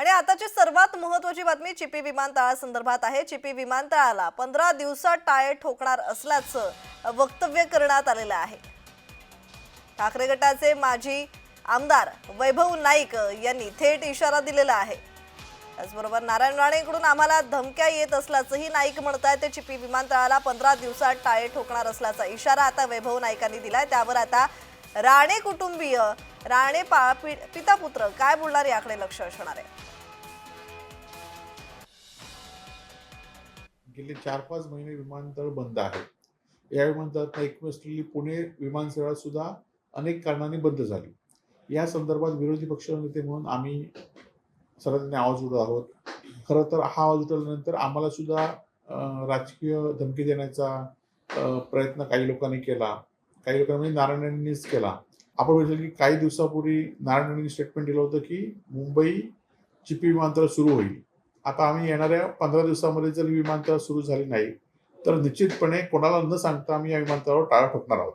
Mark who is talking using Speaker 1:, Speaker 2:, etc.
Speaker 1: आणि आताची सर्वात महत्वाची बातमी चिपी विमानतळासंदर्भात आहे. चिपी विमानतळाला पंधरा दिवसात टाळे ठोकणार असल्याचं वक्तव्य करण्यात आलेलं आहे. ठाकरे गटाचे माजी आमदार वैभव नाईक यांनी थेट इशारा दिलेला आहे. त्याचबरोबर नारायण राणेकडून आम्हाला धमक्या येत असल्याचंही नाईक म्हणताय ते चिपी विमानतळाला पंधरा दिवसात टाळे ठोकणार असल्याचा इशारा आता वैभव नाईकांनी दिलाय. त्यावर आता राणे कुटुंबीय राणे पा पिता पुत्र काय बोलणार याकडे लक्ष असणार? आहे
Speaker 2: गेले चार पाच महिने विमानतळ बंद आहे. या विमानतळात एक असलेली पुणे विमानसेवा सुद्धा अनेक कारणांनी बंद झाली. या संदर्भात विरोधी पक्षनेते म्हणून आम्ही सर्वांनी आवाज उडत आहोत. खरं तर हा आवाज उठवल्यानंतर आम्हाला सुद्धा राजकीय धमकी देण्याचा प्रयत्न काही लोकांनी केला. काही लोकांनी म्हणजे नारायणांनीच केला. आपण बघितलं की काही दिवसापूर्वी नारायणांनी स्टेटमेंट दिलं होतं की मुंबई चिपी विमानतळ सुरू होईल. आता आम्ही येणाऱ्या पंधरा दिवसामध्ये जर विमानतळ सुरू झाली नाही तर निश्चितपणे कोणाला न सांगता आम्ही या विमानतळावर टाळा ठोकणार आहोत.